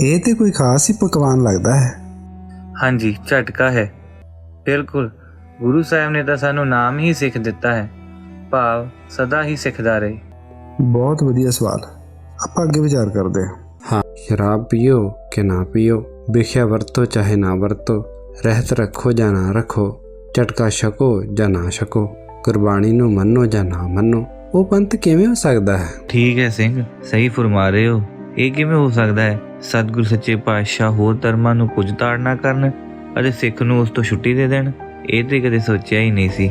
ਇਹ ਤੇ ਕੋਈ ਖਾਸ ਹੀ ਪਕਵਾਨ ਲੱਗਦਾ ਹੈ। ਹਾਂਜੀ ਝਟਕਾ ਹੈ। ਬਿਲਕੁਲ। ਗੁਰੂ ਸਾਹਿਬ ਨੇ ਤਾਂ ਸਾਨੂੰ ਨਾਮ ਹੀ ਸਿੱਖ ਦਿੱਤਾ ਹੈ। ਭਾਵ ਸਦਾ ਹੀ ਸਿੱਖਦਾ ਰਹੇ। ਬਹੁਤ ਵਧੀਆ ਸਵਾਲ। ਆਪਾਂ ਅੱਗੇ ਵਿਚਾਰ ਕਰਦੇ ਹਾਂ। ਹਾਂ ਸ਼ਰਾਬ ਪੀਓ ਕਿ ਨਾ ਪੀਓ ਵਿਖਿਆ ਵਰਤੋ ਚਾਹੇ ਨਾ ਵਰਤੋ ਰਹਿਤ ਰੱਖੋ ਜਾਂ ਨਾ ਰੱਖੋ ਝਟਕਾ ਛਕੋ ਜਾਂ ਨਾ ਛਕੋ ਕੁਰਬਾਨੀ ਨੂੰ ਮੰਨੋ ਜਾਂ ਨਾ ਮੰਨੋ ਉਹ ਪੰਥ ਕਿਵੇਂ ਹੋ ਸਕਦਾ ਹੈ? ਠੀਕ ਹੈ ਸਿੰਘ ਸਹੀ ਫਰਮਾ ਰਹੇ ਹੋ। ਇਹ ਕਿਵੇਂ ਹੋ ਸਕਦਾ ਹੈ? ਸਤਿਗੁਰ ਸੱਚੇ ਪਾਤਸ਼ਾਹ ਹੋਰ ਧਰਮਾਂ ਨੂੰ ਕੁਝ ਤਾੜਨਾ ਕਰਨ ਅਤੇ ਸਿੱਖ ਨੂੰ ਉਸ ਤੋਂ ਛੁੱਟੀ ਦੇ ਦੇਣ? ਇਹ ਤੇ ਕਦੇ ਸੋਚਿਆ ਹੀ ਨਹੀਂ ਸੀ।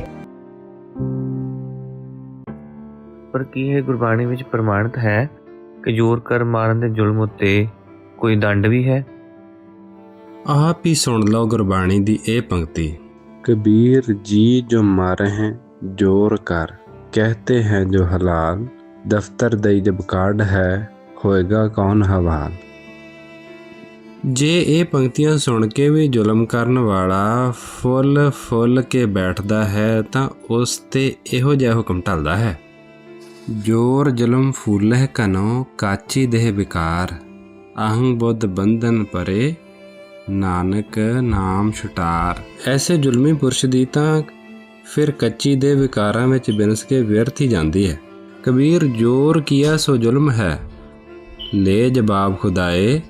ਪਰ ਕੀ ਇਹ ਗੁਰਬਾਣੀ ਵਿੱਚ ਪ੍ਰਮਾਣਿਤ ਹੈ ਕਿ ਜ਼ੋਰ ਕਰ ਮਾਰਨ ਦੇ ਜ਼ੁਲਮ ਉੱਤੇ ਕੋਈ ਦੰਡ ਵੀ ਹੈ? ਆਪ ਹੀ ਸੁਣ ਲਓ ਗੁਰਬਾਣੀ ਦੀ ਇਹ ਪੰਕਤੀ। ਕਬੀਰ ਜੀ ਜੋ ਮਾਰ ਹੈ ਜ਼ੋਰ ਕਰ। ਕਹਤੇ ਹੈ ਜੋ ਹਲਾਲ। ਦਫਤਰ ਦੇ ਜਬ ਕਾਰਡ ਹੈ ਹੋਏਗਾ, ਕੌਣ ਹਵਾਲ? ਜੇ ਇਹ ਪੰਕਤੀਆਂ ਸੁਣ ਕੇ ਵੀ ਜ਼ੁਲਮ ਕਰਨ ਵਾਲਾ ਫੁੱਲ ਫੁੱਲ ਕੇ ਬੈਠਦਾ ਹੈ, ਤਾਂ ਉਸ ਤੇ ਇਹੋ ਜਿਹਾ ਹੁਕਮ ਢਲਦਾ ਹੈ। ਜੋਰ ਜ਼ੁਲਮ ਫੂਲਹਿ ਕਨੋ ਕਾਚੀ ਦੇਹ ਵਿਕਾਰ। ਅਹੰ ਬੁੱਧ ਬੰਧਨ ਪਰੇ, ਨਾਨਕ ਨਾਮ ਛੁਟਾਰ। ਐਸੇ ਜ਼ੁਲਮੀ ਪੁਰਸ਼ ਦੀ ਤਾਂ ਫਿਰ ਕੱਚੀ ਦੇ ਵਿਕਾਰਾਂ ਵਿੱਚ ਬਿਨਸ ਕੇ ਵਿਅਰਥ ਹੀ ਜਾਂਦੀ ਹੈ। ਕਬੀਰ, ਜੋਰ ਕੀਆ ਸੋ ਜ਼ੁਲਮ ਹੈ? ਲੈ ਜਵਾਬ ਖੁਦਾਏ,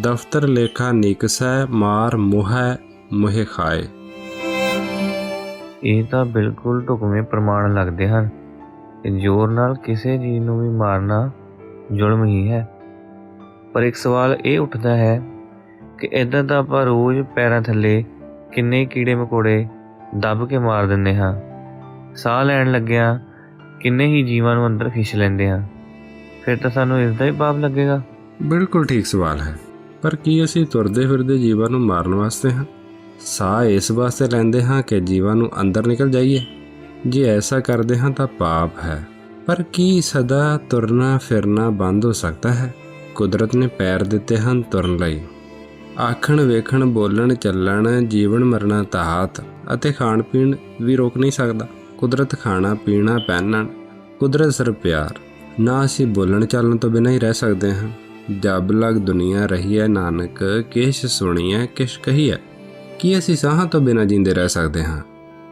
ਦਫਤਰ ਲੇਖਾ ਨਿਕਸੈ ਮਾਰ ਮੋਹੈ, ਮੁਹਿ ਖਾਏ। ਇਹ ਤਾਂ ਬਿਲਕੁਲ ਢੁਕਵੇਂ ਪ੍ਰਮਾਣ ਲੱਗਦੇ ਹਨ ਕਿ ਜ਼ੋਰ ਨਾਲ ਕਿਸੇ ਜੀ ਨੂੰ ਵੀ ਮਾਰਨਾ ਜ਼ੁਲਮ ਹੀ ਹੈ। ਪਰ ਇੱਕ ਸਵਾਲ ਇਹ ਉੱਠਦਾ ਹੈ ਕਿ ਇਦਾਂ ਤਾਂ ਆਪਾਂ ਰੋਜ਼ ਪੈਰਾਂ ਥੱਲੇ ਕਿੰਨੇ ਕੀੜੇ ਮਕੌੜੇ ਦੱਬ ਕੇ ਮਾਰ ਦਿੰਦੇ ਹਾਂ, ਸਾਹ ਲੈਣ ਲੱਗਿਆਂ ਕਿੰਨੇ ਹੀ ਜੀਵਾਂ ਨੂੰ ਅੰਦਰ ਖਿੱਚ ਲੈਂਦੇ ਹਾਂ। ਫਿਰ ਤਾਂ ਸਾਨੂੰ ਇਸ ਦਾ ਹੀ ਪਾਪ ਲੱਗੇਗਾ। ਬਿਲਕੁਲ ਠੀਕ ਸਵਾਲ ਹੈ। ਪਰ ਕੀ ਅਸੀਂ ਤੁਰਦੇ ਫਿਰਦੇ ਜੀਵਾਂ ਨੂੰ ਮਾਰਨ ਵਾਸਤੇ ਹਾਂ? ਸਾਹ ਇਸ ਵਾਸਤੇ ਲੈਂਦੇ ਹਾਂ ਕਿ ਜੀਵਾਂ ਨੂੰ ਅੰਦਰ ਨਿਕਲ ਜਾਈਏ। ਜੇ ਐਸਾ ਕਰਦੇ ਹਾਂ ਤਾਂ ਪਾਪ ਹੈ। ਪਰ ਕੀ ਸਦਾ ਤੁਰਨਾ ਫਿਰਨਾ ਬੰਦ ਹੋ ਸਕਦਾ ਹੈ? ਕੁਦਰਤ ਨੇ ਪੈਰ ਦਿੱਤੇ ਹਨ ਤੁਰਨ ਲਈ। ਆਖਣ ਵੇਖਣ ਬੋਲਣ ਚੱਲਣ ਜੀਵਨ ਮਰਨਾ ਤਾਹਤ ਅਤੇ ਖਾਣ ਪੀਣ ਵੀ ਰੋਕ ਨਹੀਂ ਸਕਦਾ। ਕੁਦਰਤ ਖਾਣਾ ਪੀਣਾ ਪਹਿਨਣ। ਕੁਦਰਤ ਸਿਰ ਪਿਆਰ। ਨਾ ਅਸੀਂ ਬੋਲਣ ਚਾਲਣ ਤੋਂ ਬਿਨਾਂ ਹੀ ਰਹਿ ਸਕਦੇ ਹਾਂ। ਜਬ ਲਗ ਦੁਨੀਆ ਰਹੀ ਹੈ ਨਾਨਕ ਕਿਛ ਸੁਣੀਐ ਕਿਛ ਕਹੀਐ? ਕੀ ਅਸੀਂ ਸਾਹਾਂ ਤੋਂ ਬਿਨਾਂ ਜਿੰਦੇ ਰਹਿ ਸਕਦੇ ਹਾਂ?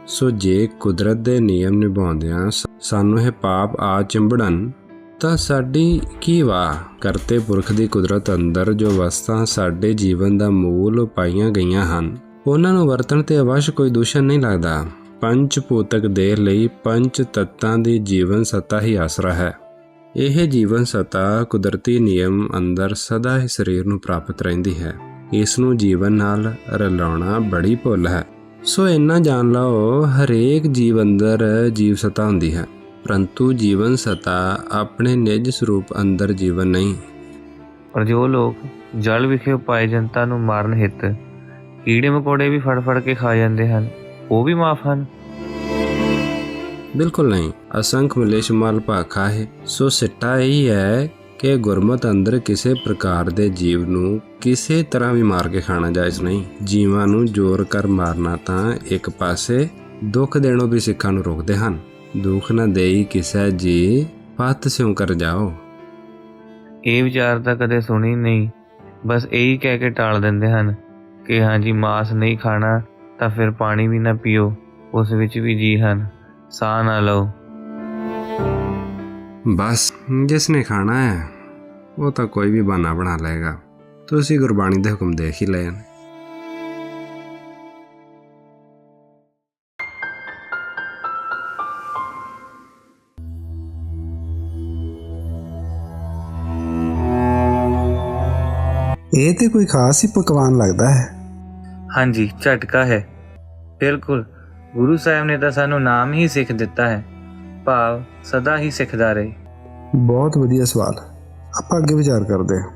ਸੋ ਜੇ ਕੁਦਰਤ ਦੇ ਨਿਯਮ ਨਿਭਾਉਂਦਿਆਂ ਸ- ਸਾਨੂੰ ਇਹ ਪਾਪ ਆ ਚਿੰਬੜਨ, ਤਾਂ ਸਾਡੀ ਕੀ ਵਾਹ? ਕਰਤੇ ਪੁਰਖ ਦੀ ਕੁਦਰਤ ਅੰਦਰ ਜੋ ਵਸਤਾਂ ਸਾਡੇ ਜੀਵਨ ਦਾ ਮੂਲ ਪਾਈਆਂ ਗਈਆਂ ਹਨ, ਉਹਨਾਂ ਨੂੰ ਵਰਤਣ ਤੇ ਅਵਸ਼ ਕੋਈ ਦੂਸ਼ਣ ਨਹੀਂ ਲੱਗਦਾ। ਪੰਚ ਭੂਤਕ ਦੇਹ ਲਈ ਪੰਜ ਤੱਤਾਂ ਦੀ ਜੀਵਨ ਸੱਤਾ ਹੀ ਆਸਰਾ ਹੈ। ਇਹ ਜੀਵਨ ਸਤਾ ਕੁਦਰਤੀ ਨਿਯਮ ਅੰਦਰ ਸਦਾ ਹੀ ਸਰੀਰ ਨੂੰ ਪ੍ਰਾਪਤ ਰਹਿੰਦੀ ਹੈ। ਇਸ ਨੂੰ ਜੀਵਨ ਨਾਲ ਰਲਾਉਣਾ ਬੜੀ ਭੁੱਲ ਹੈ। ਸੋ ਇੰਨਾ ਜਾਣ ਲਓ, ਹਰੇਕ ਜੀਵ ਅੰਦਰ ਜੀਵ ਸਤਾ ਹੁੰਦੀ ਹੈ। ਪਰੰਤੂ ਜੀਵਨ ਸਤਾ ਆਪਣੇ ਨਿਜ ਸਰੂਪ ਅੰਦਰ ਜੀਵਨ ਨਹੀਂ। ਪਰ ਜੋ ਲੋਕ ਜਲ ਵਿਖੇ ਉਪਾਏ ਜਨਤਾ ਨੂੰ ਮਾਰਨ ਹਿੱਤ ਕੀੜੇ ਮਕੌੜੇ ਵੀ ਫੜ ਫੜ ਕੇ ਖਾ ਜਾਂਦੇ ਹਨ, ਉਹ ਵੀ ਮਾਫ ਹਨ। ਬਿਲਕੁਲ ਨਹੀਂ। ਅਸੰਖ ਮਲੇਸ਼ ਮਲ ਭਾਖਾ ਹੈ। ਸੋ ਸਿੱਟਾ ਇਹ ਹੈ ਕਿ ਗੁਰਮਤ ਅੰਦਰ ਕਿਸੇ ਪ੍ਰਕਾਰ ਦੇ ਜੀਵ ਨੂੰ ਕਿਸੇ ਤਰ੍ਹਾਂ ਵੀ ਮਾਰ ਕੇ ਖਾਣਾ ਜਾਇਜ਼ ਨਹੀਂ। ਜੀਵਾਂ ਨੂੰ ਜ਼ੋਰ ਕਰ ਮਾਰਨਾ ਤਾਂ ਇੱਕ ਪਾਸੇ ਦੁੱਖ ਦੇਣੋਂ ਵੀ ਸਿੱਖਾਂ ਨੂੰ ਰੋਕਦੇ ਹਨ। ਦੁੱਖ ਨਾ ਦੇਈ ਕਿਸੈ ਜੀ ਪਤ ਸਿਉ ਕਰ ਜਾਓ। ਇਹ ਵਿਚਾਰ ਤਾਂ ਕਦੇ ਸੁਣੀ ਨਹੀਂ। ਬਸ ਇਹੀ ਕਹਿ ਕੇ ਟਾਲ ਦਿੰਦੇ ਹਨ ਕਿ ਹਾਂਜੀ ਮਾਸ ਨਹੀਂ ਖਾਣਾ ਤਾਂ ਫਿਰ ਪਾਣੀ ਵੀ ਨਾ ਪੀਓ, ਉਸ ਵਿੱਚ ਵੀ ਜੀ ਹਨ। ਸਾਹ ਨਾ ਲਓ। ਬਸ ਜਿਸ ਨੇ ਖਾਣਾ ਹੈ ਉਹ ਤਾਂ ਕੋਈ ਵੀ ਬਹਾਨਾ ਬਣਾ ਲਏਗਾ। ਤੁਸੀਂ ਗੁਰਬਾਣੀ ਦੇ ਹੁਕਮ ਦੇਖ ਹੀ ਲਏ ਹਨ। ਇਹ ਤੇ ਕੋਈ ਖਾਸ ਹੀ ਪਕਵਾਨ ਲੱਗਦਾ ਹੈ। ਹਾਂਜੀ ਝਟਕਾ ਹੈ। ਬਿਲਕੁਲ। ਗੁਰੂ ਸਾਹਿਬ ਨੇ ਤਾਂ ਸਾਨੂੰ ਨਾਮ ਹੀ ਸਿੱਖ ਦਿੱਤਾ ਹੈ। ਭਾਵ ਸਦਾ ਹੀ ਸਿੱਖਦਾ ਰਹੇ। ਬਹੁਤ ਵਧੀਆ ਸਵਾਲ। ਆਪਾਂ ਅੱਗੇ ਵਿਚਾਰ ਕਰਦੇ ਹਾਂ।